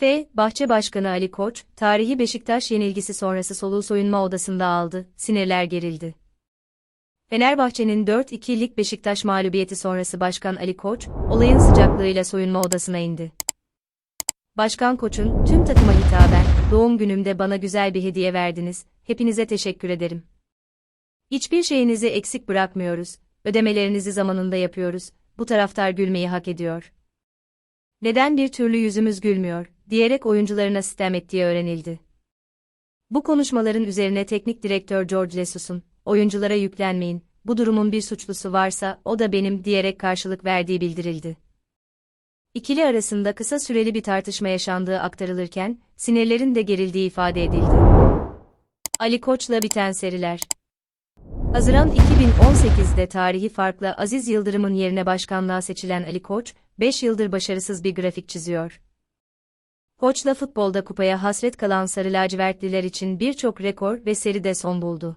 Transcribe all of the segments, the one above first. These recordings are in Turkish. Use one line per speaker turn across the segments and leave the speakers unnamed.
F. Bahçe Başkanı Ali Koç, tarihi Beşiktaş yenilgisi sonrası soluğu soyunma odasında aldı, sinirler gerildi. Fenerbahçe'nin 4-2'lik Beşiktaş mağlubiyeti sonrası Başkan Ali Koç, olayın sıcaklığıyla soyunma odasına indi. Başkan Koç'un, tüm takıma hitaben, doğum günümde bana güzel bir hediye verdiniz, hepinize teşekkür ederim. Hiçbir şeyinizi eksik bırakmıyoruz, ödemelerinizi zamanında yapıyoruz, bu taraftar gülmeyi hak ediyor. Neden bir türlü yüzümüz gülmüyor, diyerek oyuncularına sitem ettiği öğrenildi. Bu konuşmaların üzerine teknik direktör George Jesus'un, oyunculara yüklenmeyin, bu durumun bir suçlusu varsa o da benim diyerek karşılık verdiği bildirildi. İkili arasında kısa süreli bir tartışma yaşandığı aktarılırken, sinirlerin de gerildiği ifade edildi. Ali Koç'la biten seriler Haziran 2018'de tarihi farkla Aziz Yıldırım'ın yerine başkanlığa seçilen Ali Koç, 5 yıldır başarısız bir grafik çiziyor. Koç'la futbolda kupaya hasret kalan Sarı Lacivertliler için birçok rekor ve seride son buldu.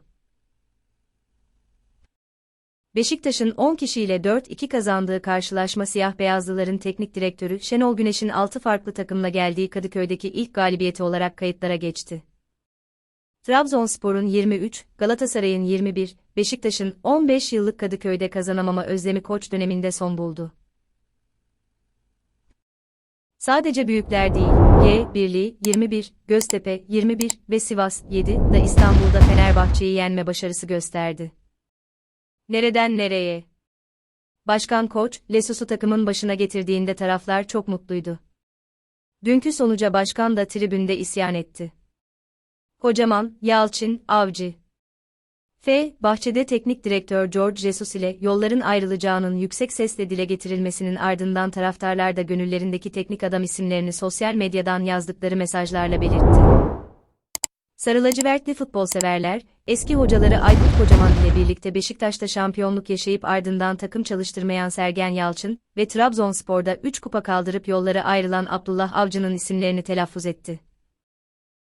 Beşiktaş'ın 10 kişiyle 4-2 kazandığı karşılaşma siyah-beyazlıların teknik direktörü Şenol Güneş'in 6 farklı takımla geldiği Kadıköy'deki ilk galibiyeti olarak kayıtlara geçti. Trabzonspor'un 23, Galatasaray'ın 21, Beşiktaş'ın 15 yıllık Kadıköy'de kazanamama özlemi koç döneminde son buldu. Sadece büyükler değil, G, Birliği, 21, Göztepe, 21 ve Sivas, 7 da İstanbul'da Fenerbahçe'yi yenme başarısı gösterdi. Nereden nereye? Başkan Koç, Lesus'u takımın başına getirdiğinde taraflar çok mutluydu. Dünkü sonuca başkan da tribünde isyan etti. Kocaman, Yalçın, Avcı. F. Bahçede teknik direktör George Jesus ile yolların ayrılacağının yüksek sesle dile getirilmesinin ardından taraftarlar da gönüllerindeki teknik adam isimlerini sosyal medyadan yazdıkları mesajlarla belirtti. Sarı lacivertli futbol severler, eski hocaları Aykut Kocaman ile birlikte Beşiktaş'ta şampiyonluk yaşayıp ardından takım çalıştırmayan Sergen Yalçın ve Trabzonspor'da 3 kupa kaldırıp yolları ayrılan Abdullah Avcı'nın isimlerini telaffuz etti.